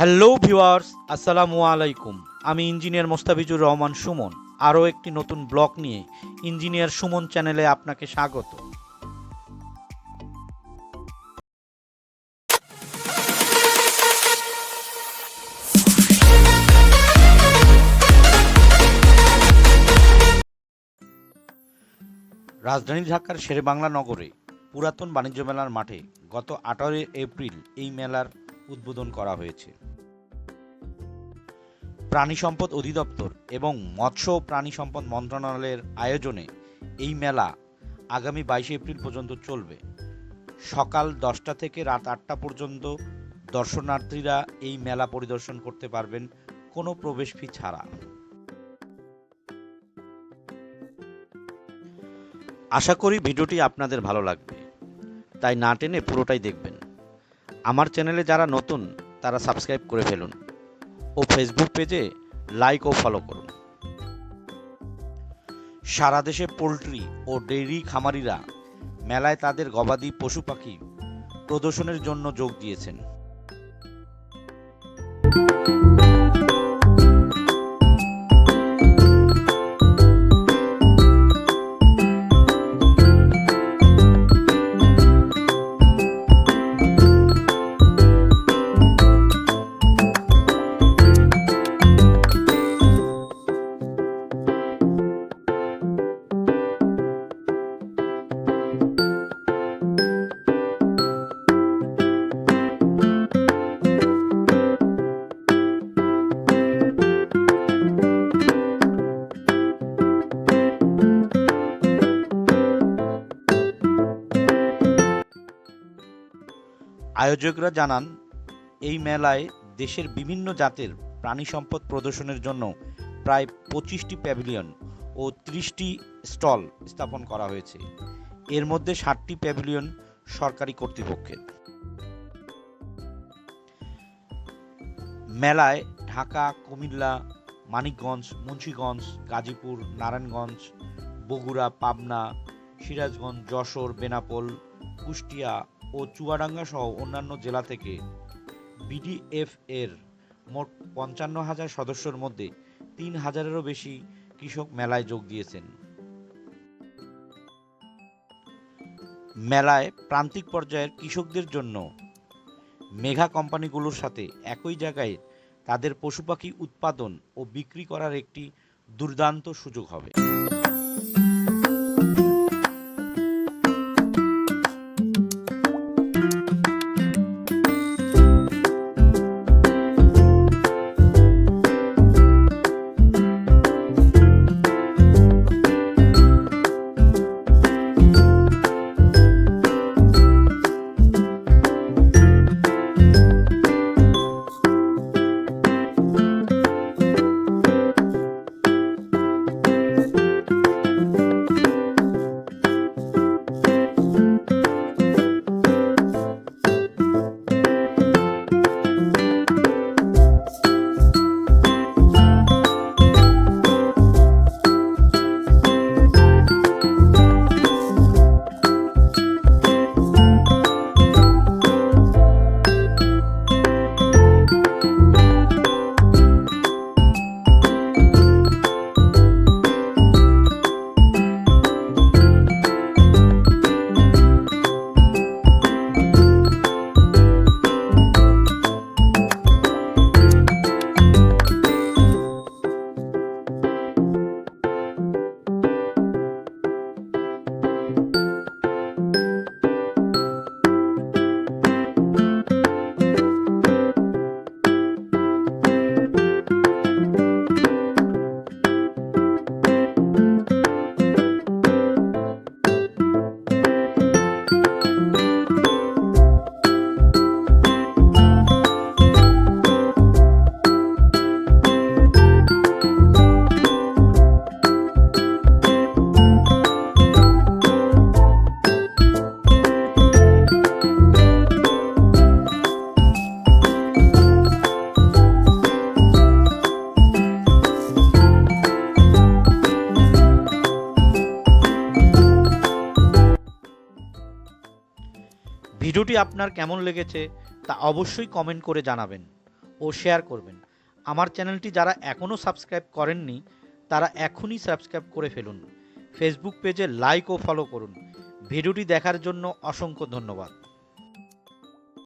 Hello viewers, আসসালামু আলাইকুম। আমি ইঞ্জিনিয়ার মোস্তাফিজুর রহমান সুমন। আরও একটি নতুন ব্লগ নিয়ে ইঞ্জিনিয়ার সুমন চ্যানেলে আপনাকে স্বাগত। রাজধানী ঢাকার শেরেবাংলা নগরে পুরাতন বাণিজ্য মেলার মাঠে গত আঠারোই এপ্রিল এই মেলার উদ্বোধন করা হয়েছে। প্রাণী সম্পদ অধিদপ্তর এবং মৎস্য ও প্রাণী সম্পদ মন্ত্রণালয়ের আয়োজনে এই মেলা আগামী বাইশে এপ্রিল পর্যন্ত চলবে। সকাল দশটা থেকে রাত আটটা পর্যন্ত দর্শনার্থীরা এই মেলা পরিদর্শন করতে পারবেন, কোনো প্রবেশ ফি ছাড়া। আশা করি ভিডিওটি আপনাদের ভালো লাগবে। তাই না টেনে পুরোটাই দেখবেন। আমার চ্যানেলে যারা নতুন, তারা সাবস্ক্রাইব করে ফেলুন। ও ফেসবুক পেজে লাইক ও ফলো করুন। সারা দেশে পোলট্রি ও ডেইরি খামারিরা মেলায় তাদের গবাদি পশু পাখি প্রদর্শনের জন্য যোগ দিয়েছেন। আয়োজকরা জানান, এই মেলায় দেশের বিভিন্ন জাতের প্রাণী সম্পদ প্রদর্শনের জন্য প্রায় পঁচিশটি প্যাভিলিয়ন ও ত্রিশটি স্টল স্থাপন করা হয়েছে। এর মধ্যে ষাটটি প্যাভিলিয়ন সরকারি কর্তৃপক্ষের। মেলায় ঢাকা, কুমিল্লা, মানিকগঞ্জ, মুন্সীগঞ্জ, গাজীপুর, নারায়ণগঞ্জ, বগুড়া, পাবনা, সিরাজগঞ্জ, যশোর, বেনাপোল, কুষ্টিয়া ও চুয়াডাঙ্গা সহ অন্যান্য জেলা থেকে। বিডিএফ এর মোট পঞ্চান্ন হাজার সদস্যর মধ্যে তিন হাজারেরও বেশি কৃষক মেলায় যোগ দিয়েছেন। মেলায় প্রান্তিক পর্যায়ের কৃষকদের জন্য মেঘা কোম্পানিগুলোর সাথে একই জায়গায় তাদের পশু পাখি উৎপাদন ও বিক্রি করার একটি দুর্দান্ত সুযোগ হবে। ভিডিওটি আপনার কেমন লেগেছে তা অবশ্যই কমেন্ট করে জানাবেন ও শেয়ার করবেন। আমার চ্যানেলটি যারা এখনও সাবস্ক্রাইব করেননি, তারা এখনই সাবস্ক্রাইব করে ফেলুন। ফেসবুক পেজে লাইক ও ফলো করুন। ভিডিওটি দেখার জন্য অসংখ্য ধন্যবাদ।